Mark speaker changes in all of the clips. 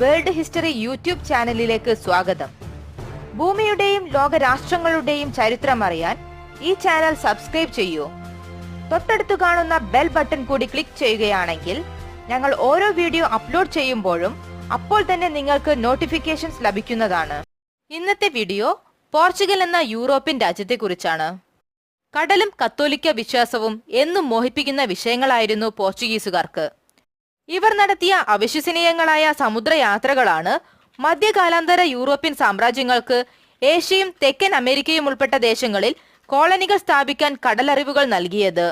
Speaker 1: World history YouTube ചാനലിലേക്ക് സ്വാഗതം. ഭൂമിയുടെയും ലോക രാഷ്ട്രങ്ങളുടെയും ചരിത്രം അറിയാൻ ഈ ചാനൽ സബ്സ്ക്രൈബ് ചെയ്യൂ. തൊട്ടടുത്ത് കാണുന്ന ബെൽ ബട്ടൺ കൂടി ക്ലിക്ക് ചെയ്യുകയാണെങ്കിൽ ഞങ്ങൾ ഓരോ വീഡിയോ അപ്ലോഡ് ചെയ്യുമ്പോഴും അപ്പോൾ തന്നെ നിങ്ങൾക്ക് നോട്ടിഫിക്കേഷൻസ് ലഭിക്കുന്നതാണ്. ഇന്നത്തെ വീഡിയോ പോർച്ചുഗൽ എന്ന യൂറോപ്യൻ രാജ്യത്തെക്കുറിച്ചാണ്. കടലും കത്തോലിക്ക വിശ്വാസവും എന്നും മോഹിപ്പിക്കുന്ന വിഷയങ്ങളായിരുന്നു പോർച്ചുഗീസുകാർക്ക്. ഇവർ നടത്തിയ അവിശ്വസനീയങ്ങളായ സമുദ്രയാത്രകളാണ് മധ്യകാലാന്തര യൂറോപ്യൻ സാമ്രാജ്യങ്ങൾക്ക് ഏഷ്യയും തെക്കൻ അമേരിക്കയും ഉൾപ്പെട്ട ദേശങ്ങളിൽ കോളനികൾ സ്ഥാപിക്കാൻ കടലറിവുകൾ നൽകിയത്.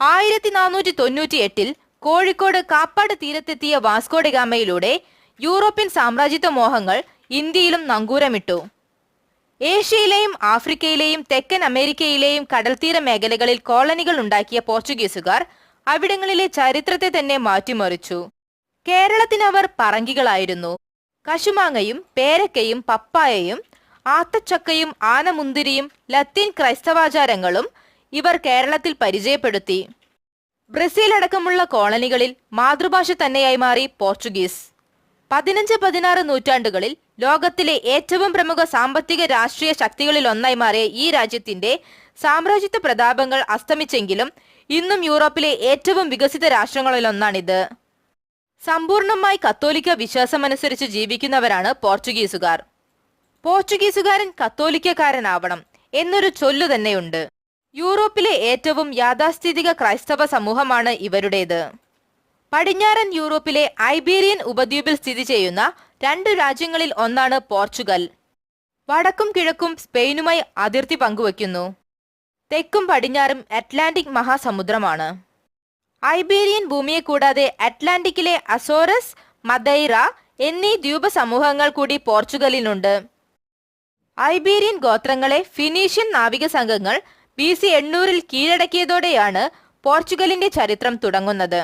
Speaker 1: ആയിരത്തി നാനൂറ്റി തൊണ്ണൂറ്റി എട്ടിൽ കോഴിക്കോട് കാപ്പാട് തീരത്തെത്തിയ വാസ്കോഡഗാമയിലൂടെ യൂറോപ്യൻ സാമ്രാജ്യത്വ മോഹങ്ങൾ ഇന്ത്യയിലും നങ്കൂരമിട്ടു. ഏഷ്യയിലെയും ആഫ്രിക്കയിലെയും തെക്കൻ അമേരിക്കയിലെയും കടൽത്തീര മേഖലകളിൽ കോളനികൾ ഉണ്ടാക്കിയ പോർച്ചുഗീസുകാർ അവിടങ്ങളിലെ ചരിത്രത്തെ തന്നെ മാറ്റിമറിച്ചു. കേരളത്തിനവർ പറങ്കികളായിരുന്നു. കശുമാങ്ങയും പേരക്കയും പപ്പായയും ആത്തച്ചക്കയും ആനമുന്തിരിയും ലത്തീൻ ക്രൈസ്തവാചാരങ്ങളും ഇവർ കേരളത്തിൽ പരിചയപ്പെടുത്തി. ബ്രസീൽ അടക്കമുള്ള കോളനികളിൽ മാതൃഭാഷ തന്നെയായി മാറി പോർച്ചുഗീസ്. പതിനഞ്ച് പതിനാറ് നൂറ്റാണ്ടുകളിൽ ലോകത്തിലെ ഏറ്റവും പ്രമുഖ സാമ്പത്തിക രാഷ്ട്രീയ ശക്തികളിൽ ഒന്നായി മാറിയ ഈ രാജ്യത്തിന്റെ സാമ്രാജ്യത്വ പ്രതാപങ്ങൾ അസ്തമിച്ചെങ്കിലും ഇന്നും യൂറോപ്പിലെ ഏറ്റവും വികസിത രാഷ്ട്രങ്ങളിലൊന്നാണിത്. സമ്പൂർണമായി കത്തോലിക്ക വിശ്വാസമനുസരിച്ച് ജീവിക്കുന്നവരാണ് പോർച്ചുഗീസുകാർ. പോർച്ചുഗീസുകാരൻ കത്തോലിക്കക്കാരനാവണം എന്നൊരു ചൊല്ലു തന്നെയുണ്ട്. യൂറോപ്പിലെ ഏറ്റവും യാഥാസ്ഥിതിക ക്രൈസ്തവ സമൂഹമാണ് ഇവരുടേത്. പടിഞ്ഞാറൻ യൂറോപ്പിലെ ഐബീരിയൻ ഉപദ്വീപിൽ സ്ഥിതി ചെയ്യുന്ന രണ്ട് രാജ്യങ്ങളിൽ ഒന്നാണ് പോർച്ചുഗൽ. വടക്കും കിഴക്കും സ്പെയിനുമായി അതിർത്തി പങ്കുവയ്ക്കുന്നു. തെക്കും പടിഞ്ഞാറും അറ്റ്ലാന്റിക് മഹാസമുദ്രമാണ്. ഐബീരിയൻ ഭൂമിയെ കൂടാതെ അറ്റ്ലാന്റിക്കിലെ അസോറസ് മദൈറ എന്നീ ദ്വീപ സമൂഹങ്ങൾ കൂടി പോർച്ചുഗലിനുണ്ട് ഐബീരിയൻ ഗോത്രങ്ങളെ ഫിനീഷ്യൻ നാവിക സംഘങ്ങൾ ബി സി എണ്ണൂറിൽ കീഴടക്കിയതോടെയാണ് പോർച്ചുഗലിന്റെ ചരിത്രം തുടങ്ങുന്നത്.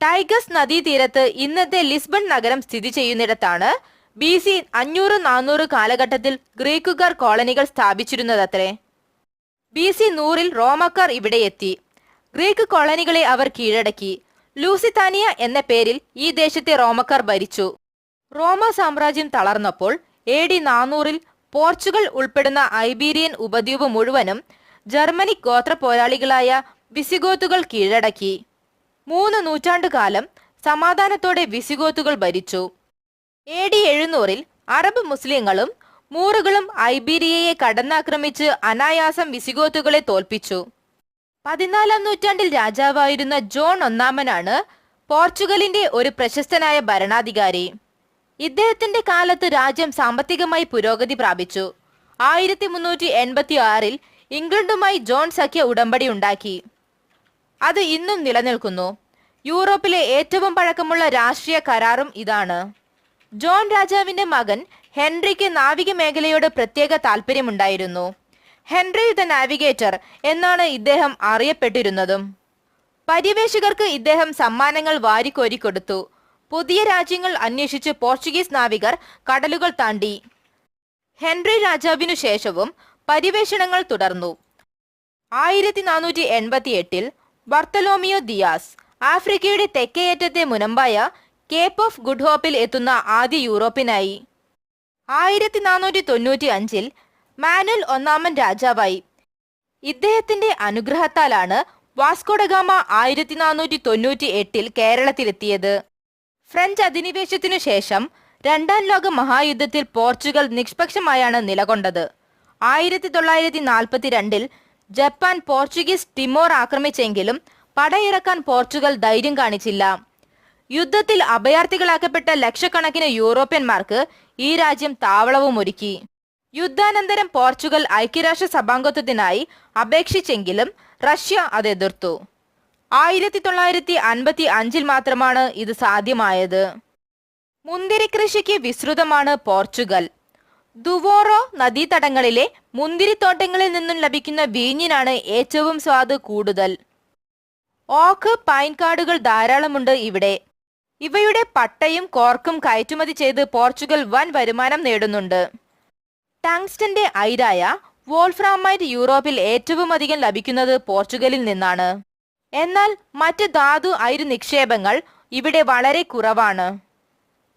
Speaker 1: ടൈഗസ് നദീതീരത്ത് ഇന്നത്തെ ലിസ്ബൺ നഗരം സ്ഥിതി ചെയ്യുന്നിടത്താണ് ബി സി അഞ്ഞൂറ് നാനൂറ് കാലഘട്ടത്തിൽ ഗ്രീക്കുകാർ കോളനികൾ സ്ഥാപിച്ചിരുന്നതത്രേ. ബി സി നൂറിൽ റോമക്കാർ ഇവിടെ എത്തി. ഗ്രീക്ക് കോളനികളെ അവർ കീഴടക്കി. ലൂസിത്താനിയ എന്ന പേരിൽ ഈ ദേശത്തെ റോമക്കാർ ഭരിച്ചു. റോമ സാമ്രാജ്യം തളർന്നപ്പോൾ എ ഡി നാനൂറിൽ പോർച്ചുഗൽ ഉൾപ്പെടുന്ന ഐബീരിയൻ ഉപദ്വീപ് മുഴുവനും ജർമ്മനിക് ഗോത്ര പോരാളികളായ വിസിഗോത്തുകൾ കീഴടക്കി. മൂന്ന് നൂറ്റാണ്ടുകാലം സമാധാനത്തോടെ വിസിഗോത്തുകൾ ഭരിച്ചു. എ ഡി എഴുന്നൂറിൽ അറബ് മുസ്ലിങ്ങളും മൂറുകളും ഐബീരിയയെ കടന്നാക്രമിച്ച് അനായാസം വിസിഗോത്തുകളെ തോൽപ്പിച്ചു. പതിനാലാം നൂറ്റാണ്ടിൽ രാജാവായിരുന്ന ജോൺ ഒന്നാമനാണ് പോർച്ചുഗലിന്റെ ഒരു പ്രശസ്തനായ ഭരണാധികാരി. ഇദ്ദേഹത്തിന്റെ കാലത്ത് രാജ്യം സാമ്പത്തികമായി പുരോഗതി പ്രാപിച്ചു. ആയിരത്തി മുന്നൂറ്റി എൺപത്തി ആറിൽ ഇംഗ്ലണ്ടുമായി ജോൺ സഖ്യ ഉടമ്പടി ഉണ്ടാക്കി. അത് ഇന്നും നിലനിൽക്കുന്നു. യൂറോപ്പിലെ ഏറ്റവും പഴക്കമുള്ള രാഷ്ട്രീയ കരാറും ഇതാണ്. ജോൺ രാജാവിന്റെ മകൻ ഹെൻറിക്ക് നാവിക മേഖലയോട് പ്രത്യേക താല്പര്യമുണ്ടായിരുന്നു ഹെൻറി ദ നാവിഗേറ്റർ എന്നാണ് ഇദ്ദേഹം അറിയപ്പെട്ടിരുന്നതും. പര്യവേഷകർക്ക് ഇദ്ദേഹം സമ്മാനങ്ങൾ വാരിക്കോരി കൊടുത്തു. പുതിയ രാജ്യങ്ങൾ അന്വേഷിച്ച് പോർച്ചുഗീസ് നാവികർ കടലുകൾ താണ്ടി. ഹെൻറി രാജാവിനു ശേഷവും പര്യവേഷണങ്ങൾ തുടർന്നു. ആയിരത്തി നാനൂറ്റി എൺപത്തി എട്ടിൽ ബർത്തലോമിയോ ദിയാസ് ആഫ്രിക്കയുടെ തെക്കേയറ്റത്തെ മുനമ്പായ കേപ്പ് ഓഫ് ഗുഡ് ഹോപ്പിൽ എത്തുന്ന ആദ്യ യൂറോപ്യനായി. ആയിരത്തി നാനൂറ്റി തൊണ്ണൂറ്റി അഞ്ചിൽ മാനുൽ ഒന്നാമൻ രാജാവായി. ഇദ്ദേഹത്തിന്റെ അനുഗ്രഹത്താലാണ് വാസ്കോഡഗാമ ആയിരത്തി നാനൂറ്റി തൊണ്ണൂറ്റി എട്ടിൽ കേരളത്തിലെത്തിയത്. ഫ്രഞ്ച് അധിനിവേശത്തിനു ശേഷം രണ്ടാം ലോക മഹായുദ്ധത്തിൽ പോർച്ചുഗൽ നിഷ്പക്ഷമായാണ് നിലകൊണ്ടത്. ആയിരത്തി തൊള്ളായിരത്തി നാൽപ്പത്തി രണ്ടിൽ ജപ്പാൻ പോർച്ചുഗീസ് ടിമോർ ആക്രമിച്ചെങ്കിലും പടയിറക്കാൻ പോർച്ചുഗൽ ധൈര്യം കാണിച്ചില്ല. യുദ്ധത്തിൽ അഭയാർത്ഥികളാക്കപ്പെട്ട ലക്ഷക്കണക്കിന് യൂറോപ്യന്മാർക്ക് ഈ രാജ്യം താവളവും ഒരുക്കി. യുദ്ധാനന്തരം പോർച്ചുഗൽ ഐക്യരാഷ്ട്ര സഭാംഗത്വത്തിനായി അപേക്ഷിച്ചെങ്കിലും റഷ്യ അത് എതിർത്തു. ആയിരത്തി തൊള്ളായിരത്തി അൻപത്തി അഞ്ചിൽ മാത്രമാണ് ഇത് സാധ്യമായത്. മുന്തിരി കൃഷിക്ക് വിസ്തൃതമാണ് പോർച്ചുഗൽ. ദുവോറോ നദീതടങ്ങളിലെ മുന്തിരിത്തോട്ടങ്ങളിൽ നിന്നും ലഭിക്കുന്ന വീഞ്ഞിനാണ് ഏറ്റവും സ്വാദ് കൂടുതൽ. ഓക്ക് പൈൻ ധാരാളമുണ്ട് ഇവിടെ. ഇവയുടെ പട്ടയും കോർക്കും കയറ്റുമതി ചെയ്ത് പോർച്ചുഗൽ വൻ വരുമാനം നേടുന്നുണ്ട്. ടങ്സ്റ്റന്റെ ഐരായ വോൾഫ്രാമൈറ്റ് യൂറോപ്പിൽ ഏറ്റവും അധികം ലഭിക്കുന്നത് പോർച്ചുഗലിൽ നിന്നാണ്. എന്നാൽ മറ്റ് ധാതു അയിര് നിക്ഷേപങ്ങൾ ഇവിടെ വളരെ കുറവാണ്.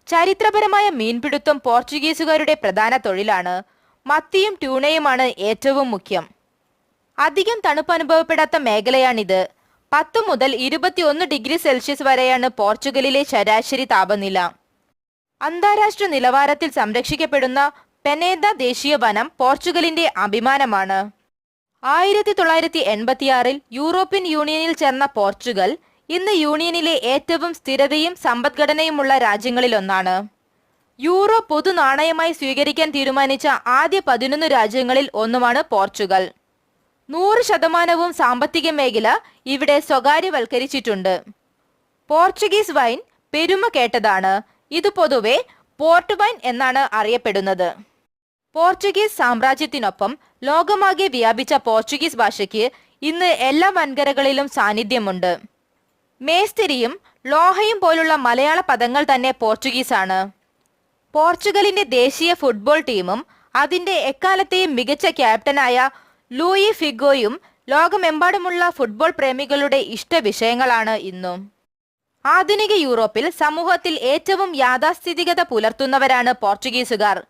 Speaker 1: ചരിത്രപരമായ മീൻപിടുത്തം പോർച്ചുഗീസുകാരുടെ പ്രധാന തൊഴിലാണ്. മത്തിയും ട്യൂണയുമാണ് ഏറ്റവും മുഖ്യം. അധികം തണുപ്പ് അനുഭവപ്പെടാത്ത മേഖലയാണിത്. പത്ത് മുതൽ ഇരുപത്തിയൊന്ന് ഡിഗ്രി സെൽഷ്യസ് വരെയാണ് പോർച്ചുഗലിലെ ശരാശരി താപനില. അന്താരാഷ്ട്ര നിലവാരത്തിൽ സംരക്ഷിക്കപ്പെടുന്ന പെനേദ ദേശീയ വനം പോർച്ചുഗലിന്റെ അഭിമാനമാണ്. ആയിരത്തി തൊള്ളായിരത്തി എൺപത്തിയാറിൽ യൂറോപ്യൻ യൂണിയനിൽ ചേർന്ന പോർച്ചുഗൽ ഇന്ന് യൂണിയനിലെ ഏറ്റവും സ്ഥിരതയും സമ്പദ്ഘടനയുമുള്ള രാജ്യങ്ങളിലൊന്നാണ്. യൂറോ പൊതു നാണയമായി സ്വീകരിക്കാൻ തീരുമാനിച്ച ആദ്യ പതിനൊന്ന് രാജ്യങ്ങളിൽ ഒന്നുമാണ് പോർച്ചുഗൽ. നൂറ് ശതമാനവും സാമ്പത്തിക മേഖല ഇവിടെ സ്വകാര്യവൽക്കരിച്ചിട്ടുണ്ട്. പോർച്ചുഗീസ് വൈൻ പെരുമ കേട്ടതാണ്. ഇത് പൊതുവെ പോർട്ട് വൈൻ എന്നാണ് അറിയപ്പെടുന്നത്. പോർച്ചുഗീസ് സാമ്രാജ്യത്തിനൊപ്പം ലോകമാകെ വ്യാപിച്ച പോർച്ചുഗീസ് ഭാഷയ്ക്ക് ഇന്ന് എല്ലാ വൻകരകളിലും സാന്നിധ്യമുണ്ട്. മേസ്തിരിയും ലോഹയും പോലുള്ള മലയാള പദങ്ങൾ തന്നെ പോർച്ചുഗീസാണ്. പോർച്ചുഗലിന്റെ ദേശീയ ഫുട്ബോൾ ടീമും അതിന്റെ എക്കാലത്തെയും മികച്ച ക്യാപ്റ്റനായ ലൂയി ഫിഗോയും ലോകമെമ്പാടുമുള്ള ഫുട്ബോൾ പ്രേമികളുടെ ഇഷ്ടവിഷയങ്ങളാണ് ഇന്നും. ആധുനിക യൂറോപ്പിൽ സമൂഹത്തിൽ ഏറ്റവും യാഥാസ്ഥിതികത പുലർത്തുന്നവരാണ് പോർച്ചുഗീസുകാർ.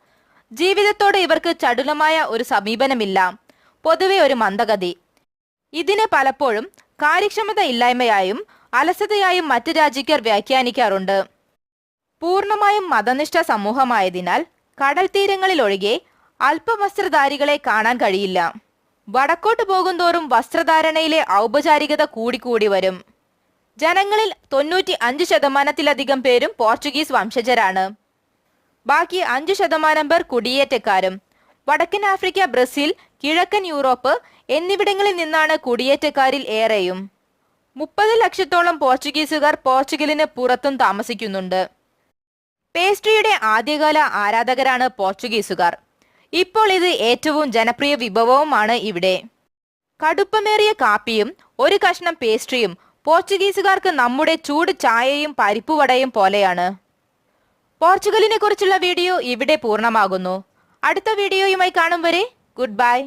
Speaker 1: ജീവിതത്തോട് ഇവർക്ക് ചടുലമായ ഒരു സമീപനമില്ല. പൊതുവെ ഒരു മന്ദഗതി. ഇതിനെ പലപ്പോഴും കാര്യക്ഷമത ഇല്ലായ്മയായും അലസതയായും മറ്റ് രാജ്യക്കാർ വ്യാഖ്യാനിക്കാറുണ്ട്. പൂർണമായും മതനിഷ്ഠ സമൂഹമായതിനാൽ കടൽ തീരങ്ങളിലൊഴികെ അല്പവസ്ത്രധാരികളെ കാണാൻ കഴിയില്ല. വടക്കോട്ട് പോകുന്തോറും വസ്ത്രധാരണയിലെ ഔപചാരികത കൂടിക്കൂടി വരും. ജനങ്ങളിൽ തൊണ്ണൂറ്റി അഞ്ച് ശതമാനത്തിലധികം പേരും പോർച്ചുഗീസ് വംശജരാണ്. ബാക്കി അഞ്ചു ശതമാനം പേർ കുടിയേറ്റക്കാരും. വടക്കൻ ആഫ്രിക്ക ബ്രസീൽ കിഴക്കൻ യൂറോപ്പ് എന്നിവിടങ്ങളിൽ നിന്നാണ് കുടിയേറ്റക്കാരിൽ ഏറെയും. മുപ്പത് ലക്ഷത്തോളം പോർച്ചുഗീസുകാർ പോർച്ചുഗലിന് പുറത്തും താമസിക്കുന്നുണ്ട്. പേസ്ട്രിയുടെ ആദ്യകാല ആരാധകരാണ് പോർച്ചുഗീസുകാർ. ഇപ്പോൾ ഇത് ഏറ്റവും ജനപ്രിയ വിഭവവുമാണ് ഇവിടെ. കടുപ്പമേറിയ കാപ്പിയും ഒരു കഷ്ണം പേസ്ട്രിയും പോർച്ചുഗീസുകാർക്ക് നമ്മുടെ ചൂട് ചായയും പരിപ്പുവടയും പോലെയാണ്. പോർച്ചുഗലിനെ കുറിച്ചുള്ള വീഡിയോ ഇവിടെ പൂർണമാകുന്നു. അടുത്ത വീഡിയോയുമായി കാണും വരെ ഗുഡ് ബൈ.